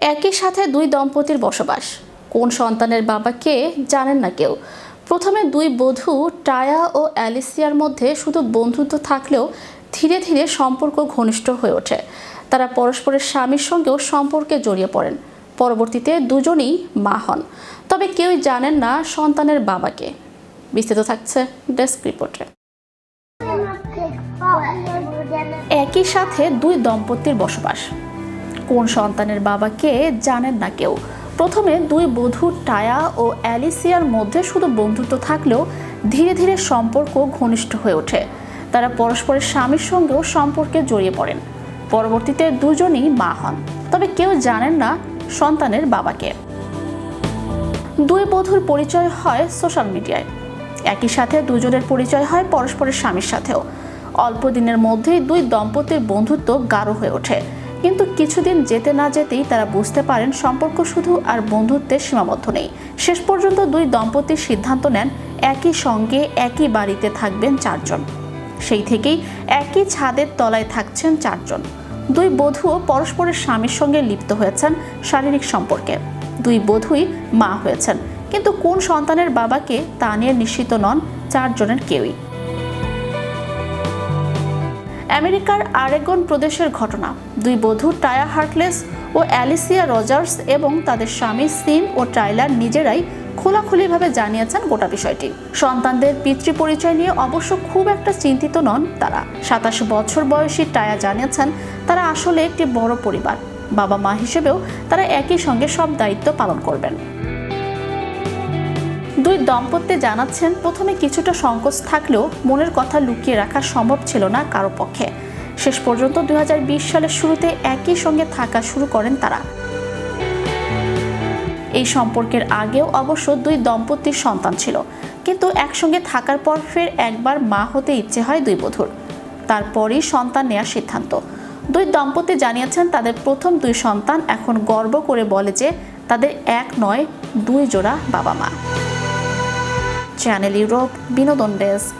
একই সাথে দুই দম্পতির বসবাস। কোন সন্তানের বাবা কে জানেন না কেউ। প্রথমে দুই বধূ টায়া ও অ্যালিসিয়ার মধ্যে শুধু বন্ধুত্ব থাকলেও ধীরে ধীরে সম্পর্ক ঘনিষ্ঠ হয়ে ওঠে। তারা পরস্পরের স্বামীর সঙ্গেও সম্পর্কে জড়িয়ে পড়েন। পরবর্তীতে দুজনই মা হন। তবে কেউই জানেন না সন্তানের বাবাকে বিস্তৃত থাকছে ডেস্ক রিপোর্টে। একই সাথে দুই দম্পতির বসবাস। কোন সন্তানের বাবাকে জানেন না কেউ। প্রথমে দুই বধূ টায়া ও অ্যালিসিয়ার মধ্যে শুধু বন্ধুত্ব থাকলেও ধীরে ধীরে সম্পর্ক ঘনিষ্ঠ হয়ে ওঠে। তারা পরস্পরের স্বামীর সঙ্গেও সম্পর্কে জড়িয়ে পড়েন। পরবর্তীতে দুজনই মা হন। তবে কেউ জানেন না সন্তানের বাবাকে দুই বধূর পরিচয় হয় সোশ্যাল মিডিয়ায়। একই সাথে দুজনের পরিচয় হয় পরস্পরের স্বামীর সাথেও। অল্প দিনের মধ্যেই দুই দম্পতির বন্ধুত্ব গাঢ় হয়ে ওঠে। কিন্তু কিছুদিন যেতে না যেতেই তারা বুঝতে পারেন সম্পর্ক শুধু আর বন্ধুত্বের সীমাবদ্ধ নেই। শেষ পর্যন্ত দুই দম্পতির সিদ্ধান্ত নেন, একই সঙ্গে একই বাড়িতে থাকবেন চারজন। সেই থেকেই একই ছাদের তলায় থাকছেন চারজন। দুই বধূও পরস্পরের স্বামীর সঙ্গে লিপ্ত হয়েছেন শারীরিক সম্পর্কে। দুই বধূই মা হয়েছেন। কিন্তু কোন সন্তানের বাবাকে তা নিয়ে নিশ্চিত নন চারজনের কেউই। আমেরিকার আরেগন প্রদেশের ঘটনা। দুই বধূ টায়া হার্টলেস ও অ্যালিসিয়া রজার্স এবং তাদের স্বামী সিন ও টাইলার নিজেরাই খোলাখুলিভাবে জানিয়েছেন গোটা বিষয়টি। সন্তানদের পিতৃ পরিচয় নিয়ে অবশ্য খুব একটা চিন্তিত নন তারা। সাতাশ বছর বয়সী টায়া জানিয়েছেন, তারা আসলে একটি বড় পরিবার। বাবা মা হিসেবেও তারা একই সঙ্গে সব দায়িত্ব পালন করবেন। দুই দম্পতি জানাচ্ছেন, প্রথমে কিছুটা সংকোচ থাকলেও মনের কথা লুকিয়ে রাখা সম্ভব ছিল না কারও পক্ষে। শেষ পর্যন্ত দুই সালের শুরুতে একই সঙ্গে থাকা শুরু করেন তারা। এই সম্পর্কের আগেও অবশ্য দুই দম্পতির সন্তান ছিল। কিন্তু একসঙ্গে থাকার পর ফের একবার মা হতে ইচ্ছে হয় দুই বধূর। তারপরই সন্তান নেওয়ার সিদ্ধান্ত। দুই দম্পতি জানিয়েছেন, তাদের প্রথম দুই সন্তান এখন গর্ব করে বলে যে তাদের এক নয়, দুই জোড়া বাবা মা চ্যানেল ইউরোপ বিনোদন ডেস্ক।